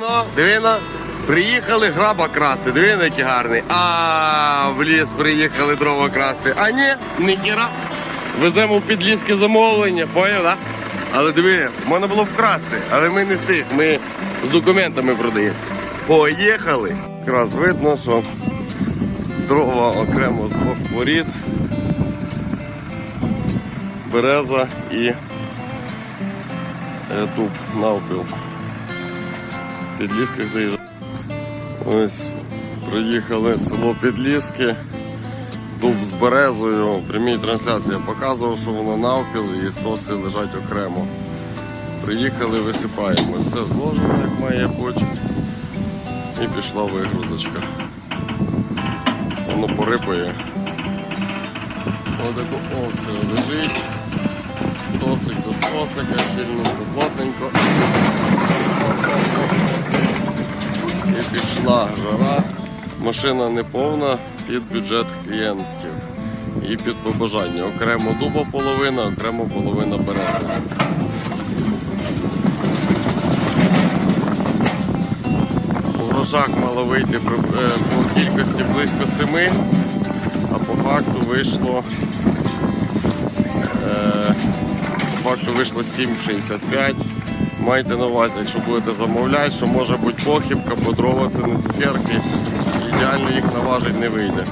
Ну, дивіно, приїхали граба красти, дивіно, який гарний. А в ліс приїхали дрова красти. А ні, не кіра. Веземо в підліски замовлення, поняв, да? Але диви, можна було вкрасти, але ми не встиг, ми з документами продаємо. Поїхали. Якраз видно, що дрова окремо з двох воріт. Береза і е, дуб навпіл. Підлісках заїжджали. Ось приїхали село Підліски. Дуб з березою. В прямій трансляції я показував, що воно навпіл і стоси лежать окремо. Приїхали, висипаємо. Все зложено, як має бути. І пішла вигрузочка. Воно порипає. Отако, о, все лежить. Стосик до стосика, щільненько, плотненько. Пішла жара. Машина не повна під бюджет клієнтів. І під побажання. Окремо дуба половина, окремо половина береза. У грошах мало вийти е, по кількості близько семи, а по факту вийшло. е, факту вийшло 7,65. Майте на увазі, якщо будете замовляти, що може бути похибка, бо дрова це не цукерки. Ідеально їх наважити не вийде.